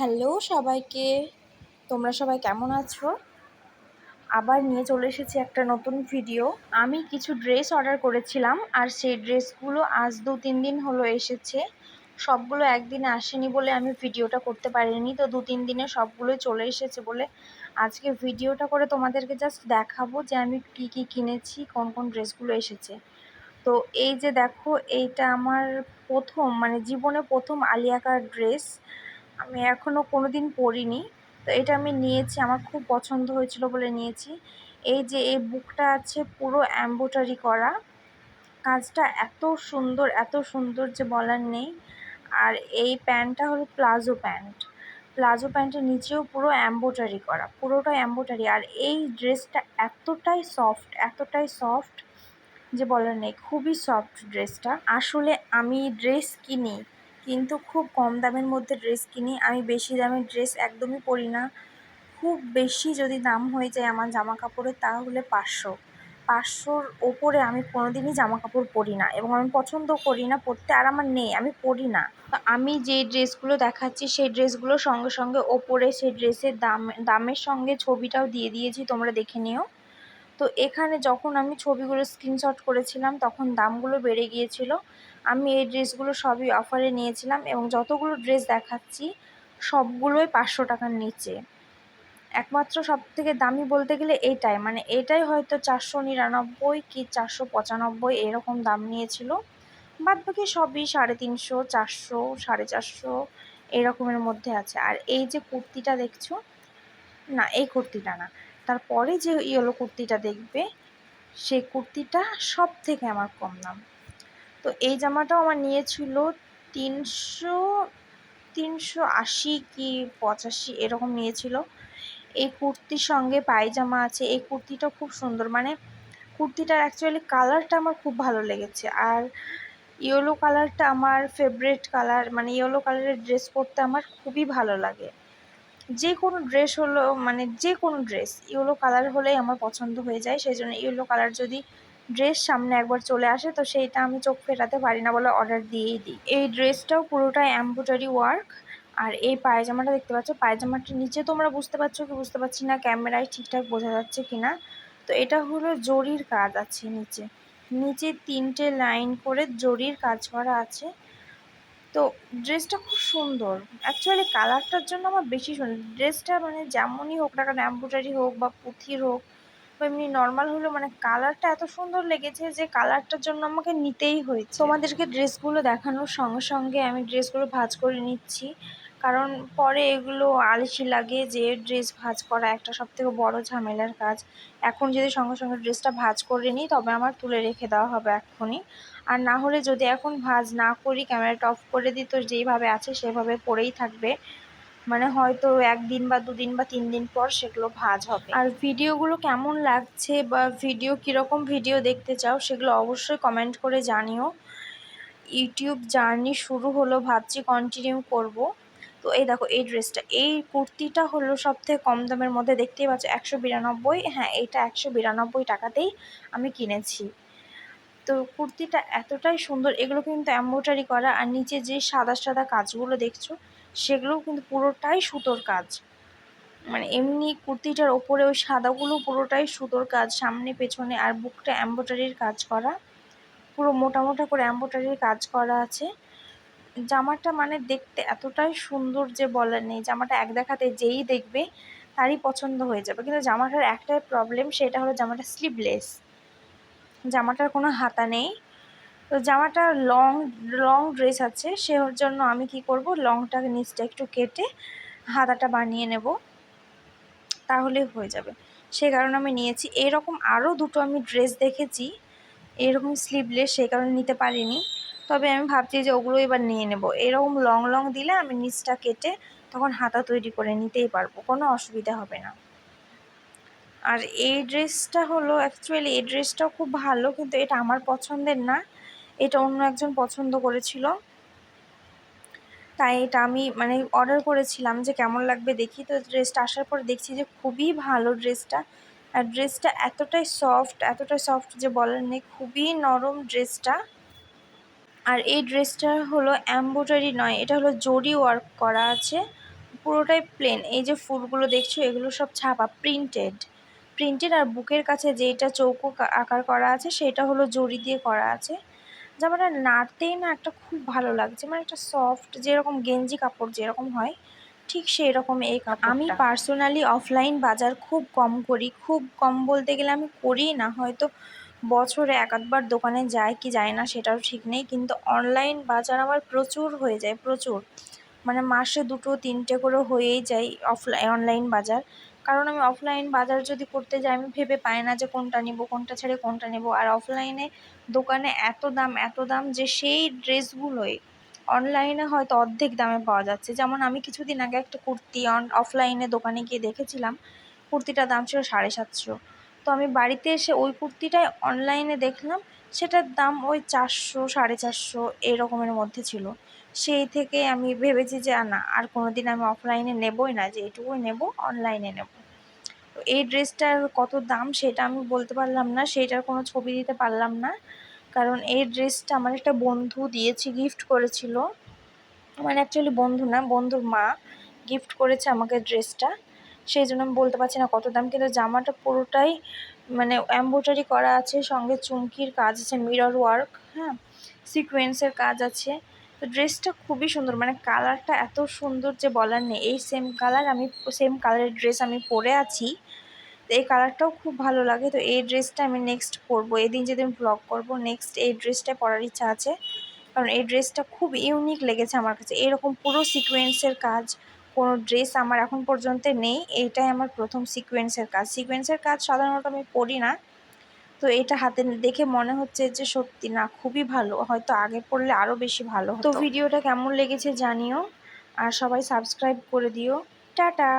Hello সবাইকে, তোমরা সবাই কেমন আছো? আবার নিয়ে চলে এসেছি একটা নতুন ভিডিও আমি কিছু ড্রেস অর্ডার করেছিলাম, আর সেই ড্রেসগুলো আজ দু তিন দিন হলো এসেছে। সবগুলো একদিনে আসেনি বলে আমি ভিডিওটা করতে পারিনি, তো দু তিন দিনে সবগুলোই চলে এসেছে বলে আজকে ভিডিওটা করে তোমাদেরকে জাস্ট দেখাবো যে আমি কি কি কিনেছি, কোন কোন ড্রেসগুলো এসেছে। তো এই যে দেখো, এইটা আমার প্রথম মানে জীবনে প্রথম আলিয়াকার ড্রেস আমি এখনও কোনো দিন পরিনি তো এটা আমি নিয়েছি, আমার খুব পছন্দ হয়েছিল বলে নিয়েছি। এই যে, এই বুকটা আছে পুরো অ্যাম্বোটারি করা। কাজটা এত সুন্দর এত সুন্দর যে বলার নেই। আর এই প্যান্টটা হলো প্লাজো প্যান্ট। প্লাজো প্যান্টের নিচেও পুরো অ্যাম্বোটারি করা, পুরোটা অ্যাম্বোটারি আর এই ড্রেসটা এতটাই সফট এতটাই সফট যে বলার নেই, খুবই সফট ড্রেসটা। আসলে আমি ড্রেস কিনি কিন্তু খুব কম দামের মধ্যে ড্রেস কিনি। আমি বেশি দামের ড্রেস একদমই পরি না। খুব বেশি যদি দাম হয়ে যায় আমার জামা কাপড়ের তাহলে পাঁচশো। পাঁচশোর ওপরে আমি কোনো দিনই জামা কাপড় পরি না এবং আমি পছন্দ করি না পরতে আর আমার নেই, আমি পরি না। আমি যে ড্রেসগুলো দেখাচ্ছি, সেই ড্রেসগুলো সঙ্গে সঙ্গে ওপরে সেই ড্রেসের দাম, দামের সঙ্গে ছবিটাও দিয়ে দিয়েছি, তোমরা দেখে নিও। তো এখানে যখন আমি ছবিগুলো স্ক্রিনশট করেছিলাম, তখন দামগুলো বেড়ে গিয়েছিল। আমি এই ড্রেসগুলো সবই অফারে নিয়েছিলাম এবং যতগুলো ড্রেস দেখাচ্ছি, সবগুলোই পাঁচশো টাকার নিচে। একমাত্র সব থেকে দামি বলতে গেলে এইটাই মানে এটাই হয়তো চারশো নিরানব্বই কি চারশো পঁচানব্বই এরকম দাম নিয়েছিল। বাদ বাকি সবই সাড়ে তিনশো, চারশো, সাড়ে চারশো এরকমের মধ্যে আছে। আর এই যে কুর্তিটা দেখছ, না, এই কুর্তিটা না, তারপরে যে ইয়েলো কুর্তিটা দেখবে সেই কুর্তিটা সব থেকে আমার কম দাম। তো এই জামাটাও আমার নিয়েছিল তিনশো তিনশো আশি কি পঁচাশি এরকম নিয়েছিল। এই কুর্তির সঙ্গে পায়জামা আছে। এই কুর্তিটা খুব সুন্দর। মানে কুর্তিটার অ্যাকচুয়ালি কালারটা আমার খুব ভালো লেগেছে। আর ইয়েলো কালারটা আমার ফেভারেট কালার মানে ইয়েলো কালারের ড্রেস পরতে আমার খুবই ভালো লাগে। যে কোনো ড্রেস হলো মানে যে কোনো ড্রেস ইয়েলো কালার হলেই আমার পছন্দ হয়ে যায়। সেই জন্য ইয়েলো কালার যদি ড্রেস সামনে একবার চলে আসে, তো সেইটা আমি চোখ ফেরাতে পারি না বলে অর্ডার দিয়েই দিই। এই ড্রেসটাও পুরোটাই এম্ব্রয়ডারি ওয়ার্ক আর এই পায়জামাটা দেখতে পাচ্ছ, পায়জামাটার নিচে তোমরা বুঝতে পারছ কি বুঝতে পারছি না, ক্যামেরায় ঠিকঠাক বোঝা যাচ্ছে কি না? তো এটা হলো জরির কাজ আছে নিচে। নিচে তিনটে লাইন করে জরির কাজ করা আছে। তো ড্রেসটা খুব সুন্দর। অ্যাকচুয়ালি কালারটার জন্য আমার বেশি সুন্দর। ড্রেসটা মানে যেমনই হোক না কেন এম্ব্রয়ডারি হোক বা পুঁথির হোক এমনি নর্মাল হলেও মানে কালারটা এত সুন্দর লেগেছে যে কালারটার জন্য আমাকে নিতেই হয়েছে। তোমাদেরকে ড্রেসগুলো দেখানোর সঙ্গে সঙ্গে আমি ড্রেসগুলো ভাজ করে নিচ্ছি। কারণ পরে এগুলো আলসি লাগে যে ড্রেস ভাজ করা একটা সব থেকে বড়ো ঝামেলার কাজ। এখন যদি সঙ্গে সঙ্গে ড্রেসটা ভাজ করে নিই, তবে আমার তুলে রেখে দেওয়া হবে এক্ষুনি। আর না হলে যদি এখন ভাঁজ না করি ক্যামেরাটা অফ করে দিই, তো যেইভাবে আছে সেভাবে পরেই থাকবে। মানে হয়তো একদিন বা দুদিন বা তিন দিন পর সেগুলো ভাজ হবে। আর ভিডিওগুলো কেমন লাগছে বা ভিডিও কীরকম ভিডিও দেখতে চাও সেগুলো অবশ্যই কমেন্ট করে জানিও। ইউটিউব জার্নি শুরু হলো, ভাবছি কন্টিনিউ করব। তো এই দেখো, এই ড্রেসটা এই কুর্তিটা হলো সব থেকে কম দামের মধ্যে, দেখতেই পাচ্ছ, একশো বিরানব্বই হ্যাঁ এইটা একশো বিরানব্বই টাকাতেই আমি কিনেছি। তো কুর্তিটা এতটাই সুন্দর, এগুলো কিন্তু এম্ব্রয়ডারি করা, আর নিচে যে সাদা সাদা কাজগুলো দেখছ সেগুলোও কিন্তু পুরোটাই সুতোর কাজ। মানে এমনি কুর্তিটার ওপরে ওই সাদাগুলো পুরোটাই সুতোর কাজ, সামনে, পেছনে আর বুকটা এম্ব্রয়ডারির কাজ করা। পুরো মোটা মোটা করে এম্ব্রয়ডারির কাজ করা আছে। জামাটা মানে দেখতে এতটাই সুন্দর যে বলার নেই। জামাটা এক দেখাতে যেই দেখবে তারই পছন্দ হয়ে যাবে। কিন্তু জামাটার একটাই প্রবলেম সেটা হলো জামাটা স্লিভলেস জামাটার কোনো হাতা নেই। তো জামাটা লং লং ড্রেস আছে সে জন্য আমি কি করব লংটা নিচটা একটু কেটে হাতাটা বানিয়ে নেব, তাহলে হয়ে যাবে। সে কারণে আমি নিয়েছি, এরকম আরও দুটো আমি ড্রেস দেখেছি, এরকম স্লিভলেস সেই কারণে নিতে পারিনি। তবে আমি ভাবছি যে ওগুলো এবার নিয়ে নেব। এরকম লং লং দিলে আমি নিচটা কেটে তখন হাতা তৈরি করে নিতেই পারব, কোনো অসুবিধা হবে না। আর এই ড্রেসটা হলো অ্যাকচুয়ালি এই ড্রেসটাও খুব ভালো, কিন্তু এটা আমার পছন্দের না। এটা অন্য একজন পছন্দ করেছিল। তাই এটা আমি মানে অর্ডার করেছিলাম যে কেমন লাগবে দেখি। তো ড্রেসটা আসার পর দেখছি যে খুবই ভালো ড্রেসটা আর ড্রেসটা এতটাই সফট এতটাই সফট যে বলার নেই, খুবই নরম ড্রেসটা আর এই ড্রেসটা হলো এম্ব্রয়ডারি নয়, এটা হলো জরি ওয়ার্ক করা আছে। পুরোটাই প্লেন এই যে ফুলগুলো দেখছ, এগুলো সব ছাপা প্রিন্টেড প্রিন্টেড আর বুকের কাছে যেটা চৌকো আকার করা আছে, সেটা হলো জরি দিয়ে করা আছে। জামাটা নাড়তেই না একটা খুব ভালো লাগছে। মানে একটা সফট যেরকম গেঞ্জি কাপড় যেরকম হয়, ঠিক সেই রকম এই আমি পার্সোনালি অফলাইন বাজার খুব কম করি। খুব কম বলতে গেলে আমি করি না। হয়তো বছরে এক আধবার দোকানে যায় কি যায় না সেটাও ঠিক নেই। কিন্তু অনলাইন বাজার আমার প্রচুর হয়ে যায়, প্রচুর। মানে মাসে দুটো, তিনটে করে হয়েই যায় অফলাইন অনলাইন বাজার। কারণ আমি অফলাইন বাজার যদি করতে যাই, আমি ভেবে পাই না যে কোনটা নিব, কোনটা ছেড়ে কোনটা নেব। আর অফলাইনে দোকানে এত দাম এত দাম যে সেই ড্রেসগুলোই অনলাইনে হয়তো অর্ধেক দামে পাওয়া যাচ্ছে। যেমন আমি কিছুদিন আগে একটা কুর্তি অন অফলাইনে দোকানে গিয়ে দেখেছিলাম, কুর্তিটার দাম ছিল সাড়ে সাতশো। তো আমি বাড়িতে এসে ওই কুর্তিটাই অনলাইনে দেখলাম সেটার দাম ওই চারশো, সাড়ে চারশো এরকমের মধ্যে ছিল। সেই থেকে আমি ভেবেছি যে না, আর কোনো দিন আমি অফলাইনে নেবই না, যে এটুকুই নেব অনলাইনে নেব। তো এই ড্রেসটার কত দাম সেটা আমি বলতে পারলাম না, সেইটার কোনো ছবি দিতে পারলাম না। কারণ এই ড্রেসটা আমার একটা বন্ধু দিয়েছে গিফট করেছিল। মানে অ্যাকচুয়ালি বন্ধু না, বন্ধুর মা গিফট করেছে আমাকে ড্রেসটা। সেই জন্য আমি বলতে পারছি না কত দাম, কিন্তু জামাটা পুরোটাই মানে এম্ব্রয়ডারি করা আছে, সঙ্গে চুমকির কাজ আছে মিরর ওয়ার্ক হ্যাঁ সিকোয়েন্সের কাজ আছে। তো ড্রেসটা খুবই সুন্দর মানে কালারটা এত সুন্দর যে বলার নেই। এই সেম কালার আমি সেম কালারের ড্রেস আমি পরে আছি। তো এই কালারটাও খুব ভালো লাগে। তো এই ড্রেসটা আমি নেক্সট পরবো। এদিন যেদিন ব্লগ করব নেক্সট এই ড্রেসটা পরার ইচ্ছা আছে। কারণ এই ড্রেসটা খুব ইউনিক লেগেছে আমার কাছে। এরকম পুরো সিকোয়েন্সের কাজ কোনো ড্রেস আমার এখন পর্যন্ত নেই এইটাই আমার প্রথম সিকোয়েন্সের কাজ। সিকোয়েন্সের কাজ সাধারণত আমি পরি না, তো এটা হাতে দেখে মনে হচ্ছে যে সত্যি না, খুবই ভালো। হয়তো আগে পড়লে আরও বেশি ভালো তো ভিডিওটা কেমন লেগেছে জানিও, আর সবাই সাবস্ক্রাইব করে দিও। টাটা!